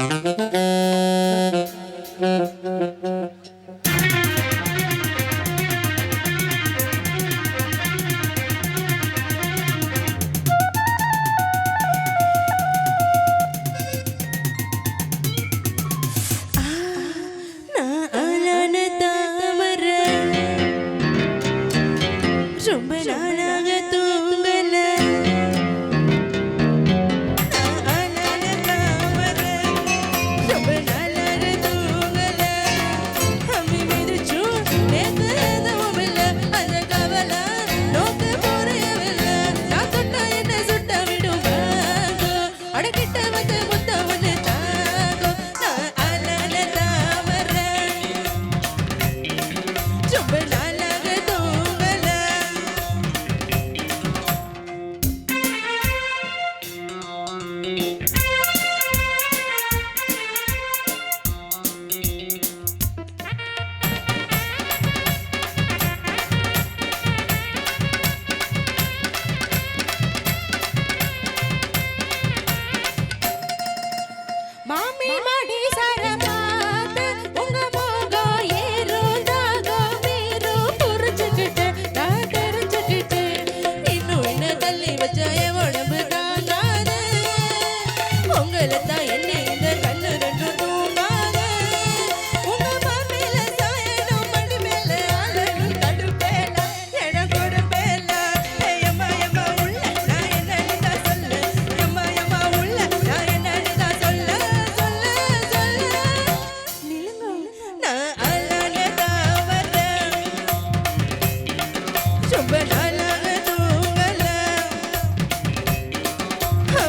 Thank you.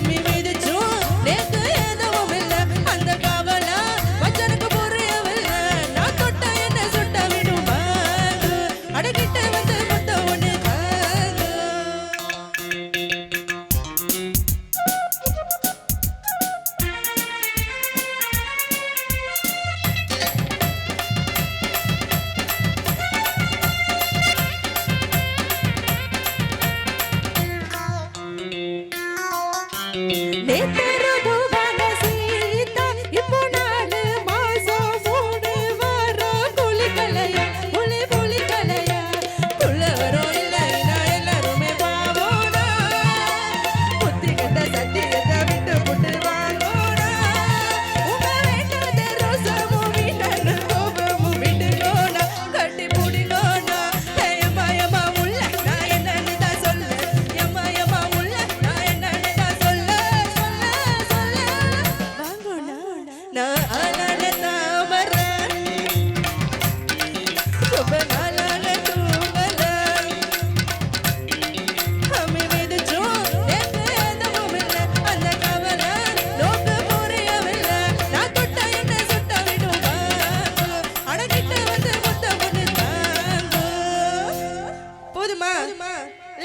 me. Little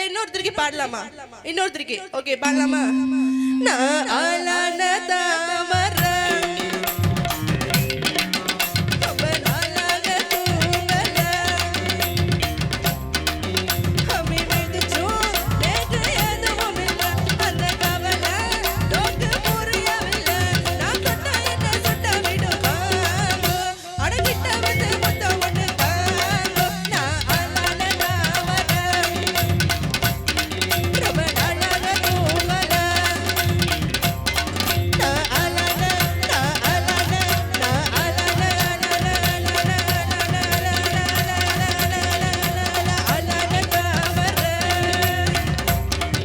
இன்னொருத்தருக்கு பாடலாமா இன்னொருத்தருக்கு ஓகே பாடலாமா நான் ஆளான